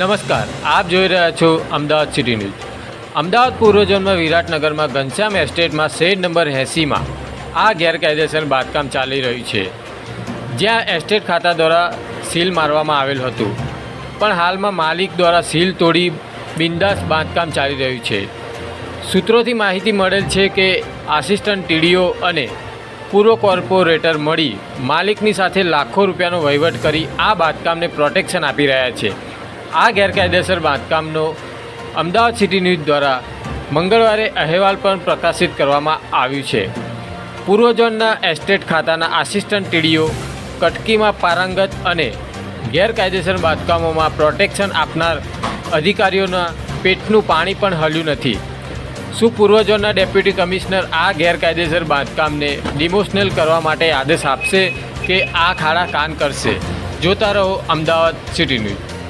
નમસ્કાર, આપ જોઈ રહ્યા છો અમદાવાદ સિટી ન્યૂઝ. અમદાવાદ પૂર્વ વિરાટનગરમાં ઘનશ્યામ એસ્ટેટમાં શેડ નંબર એંસીમાં આ ગેરકાયદેસર બાંધકામ ચાલી રહ્યું છે. જ્યાં એસ્ટેટ ખાતા દ્વારા સીલ મારવામાં આવેલ હતું, પણ હાલમાં માલિક દ્વારા સીલ તોડી બિંદાસ બાંધકામ ચાલી રહ્યું છે. સૂત્રોથી માહિતી મળેલ છે કે આસિસ્ટન્ટ ટીડીઓ અને પૂર્વ કોર્પોરેટર મળી માલિકની સાથે લાખો રૂપિયાનો વહીવટ કરી આ બાંધકામને પ્રોટેક્શન આપી રહ્યા છે. આ ગેરકાયદેસર બાંધકામનો અમદાવાદ સિટી ન્યૂઝ દ્વારા મંગળવારે અહેવાલ પણ પ્રકાશિત કરવામાં આવ્યું છે. પૂર્વ ઝોનના એસ્ટેટ ખાતાના આસિસ્ટન્ટ ટીડીઓ કટકીમાં પારંગત અને ગેરકાયદેસર બાંધકામોમાં પ્રોટેક્શન આપનાર અધિકારીઓના પેટનું પાણી પણ હલ્યું નથી. શું પૂર્વ ઝોનના ડેપ્યુટી કમિશનર આ ગેરકાયદેસર બાંધકામને ડિમોશનલ કરવા માટે આદેશ આપશે કે આ ખાડા કાન કરશે? જોતા રહો અમદાવાદ સિટી ન્યૂઝ.